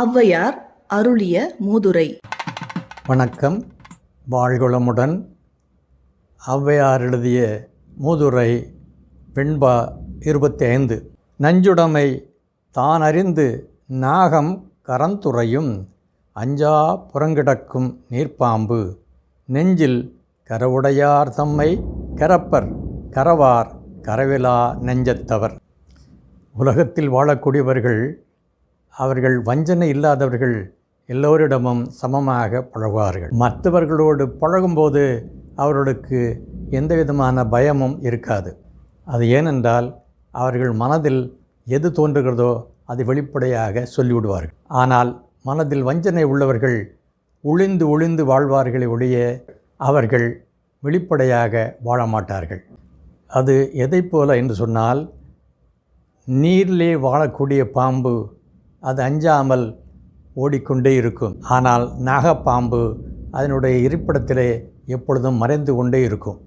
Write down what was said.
ஔவையார் அருளிய மூதுரை. வணக்கம். வாழ்குளமுடன் ஔவையார் எழுதிய மூதுரை வெண்பா இருபத்தி ஐந்து நஞ்சுடைமை தான் அறிந்து நாகம் கரந்துறையும் அஞ்சா புறங்கிடக்கும் நீர்ப்பாம்பு. நெஞ்சில் கரவுடையார் தம்மை கரப்பர் கரவார் கரவிலா நெஞ்சத்தவர். உலகத்தில் வாழக்கூடியவர்கள் அவர்கள் வஞ்சனை இல்லாதவர்கள் எல்லோரிடமும் சமமாக பழகுவார்கள். மற்றவர்களோடு பழகும்போது அவர்களுக்கு எந்த விதமான பயமும் இருக்காது. அது ஏனென்றால் அவர்கள் மனதில் எது தோன்றுகிறதோ அதை வெளிப்படையாக சொல்லிவிடுவார்கள். ஆனால் மனதில் வஞ்சனை உள்ளவர்கள் ஒளிந்து ஒளிந்து வாழ்வார்களே ஒழிய அவர்கள் வெளிப்படையாக வாழ மாட்டார்கள் அது எதைப் போல என்று சொன்னால் நீரிலே வாழக்கூடிய பாம்பு அது அஞ்சாமல் ஓடிக்கொண்டே இருக்கும். ஆனால் நாகப்பாம்பு அதனுடைய இருப்பிடத்திலே எப்பொழுதும் மறைந்து கொண்டே இருக்கும்.